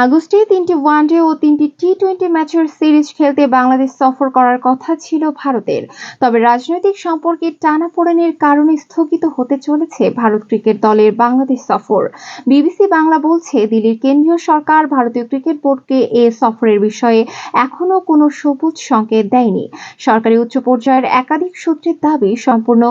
আগস্টে তিনটি ওয়ানডে ও তিনটি টি টোয়েন্টি ম্যাচের সিরিজ খেলতে বাংলাদেশ সফর করার কথা ছিল ভারতের। তবে রাজনৈতিক সম্পর্কে টানাপোড়েনের কারণে স্থগিত হতে চলেছে ভারত ক্রিকেট দলের বাংলাদেশ সফর। বিবিসি বাংলা বলছে, দিল্লির কেন্দ্রীয় সরকার ভারতীয় ক্রিকেট বোর্ডকে এ সফরের বিষয়ে এখনও কোনো সবুজ সংকেত দেয়নি। সরকারি উচ্চ পর্যায়ের একাধিক সূত্রের দাবি, সম্পূর্ণ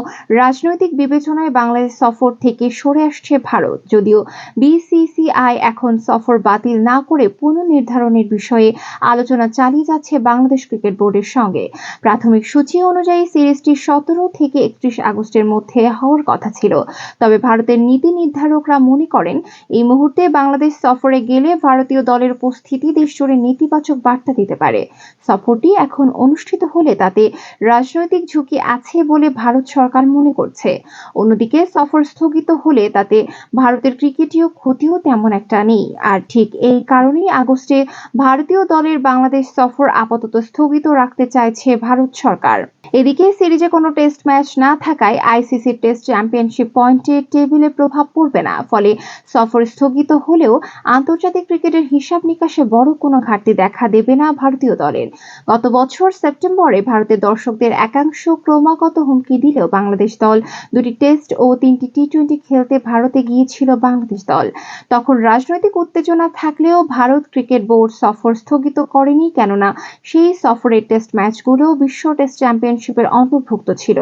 রাজনৈতিক বিবেচনায় বাংলাদেশ সফর থেকে সরে আসছে ভারত, যদিও বিসিসিআই এখন সফর বাতিল না করে পুনর্নির্ধারণের বিষয়ে আলোচনা চালিয়ে যাচ্ছে বাংলাদেশ ক্রিকেট বোর্ডের সঙ্গে। প্রাথমিক সূচি অনুযায়ী সিরিজটি সতেরো থেকে একত্রিশ আগস্টের মধ্যে হওয়ার কথা ছিল। তবে ভারতের নীতি নির্ধারকরা মনে করেন, এই মুহূর্তে বাংলাদেশ সফরে গেলে ভারতীয় দলের উপস্থিতি দেশজুড়ে নেতিবাচক বার্তা দিতে পারে। সফরটি এখন অনুষ্ঠিত হলে তাতে রাজনৈতিক ঝুঁকি আছে বলে ভারত সরকার মনে করছে। অন্যদিকে সফর স্থগিত হলে তাতে ভারতের ক্রিকেটীয় ক্ষতিও তেমন একটা নেই। আর ঠিক এই কারণেই আগস্টে ভারতীয় দলের বাংলাদেশ সফর আপাতত স্থগিত রাখতে চাইছে ভারত সরকার। এদিকে সিরিজে কোনো টেস্ট ম্যাচ না থাকায় আইসিসি টেস্ট চ্যাম্পিয়নশিপ পয়েন্টে টেবিলে প্রভাব পড়বে না। ফলে সফর স্থগিত হলেও আন্তর্জাতিক ক্রিকেটের হিসাব নিকাশে বড় কোনো ঘাটতি দেখা দেবে না ভারতীয় দলের। গত বছর সেপ্টেম্বরে ভারতের দর্শকদের একাংশ ক্রমাগত হুমকি দিলেও বাংলাদেশ দল দুটি টেস্ট ও তিনটি টি টোয়েন্টি খেলতে ভারতে গিয়েছিল বাংলাদেশ দল। তখন রাজনৈতিক উত্তেজনা থাকলেও ভারত ক্রিকেট বোর্ড সফর স্থগিত করেনি, কেননা সেই সফরের টেস্ট ম্যাচগুলো বিশ্ব টেস্ট চ্যাম্পিয়নশিপের অন্তর্ভুক্ত ছিল।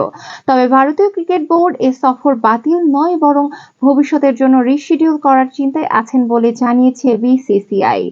তবে ভারতীয় ক্রিকেট বোর্ড এ সফর বাতিল নয়, বরং ভবিষ্যতের জন্য রিশিডিউল করার চিন্তায় আছেন বলে জানিয়েছে বিসিসিআই।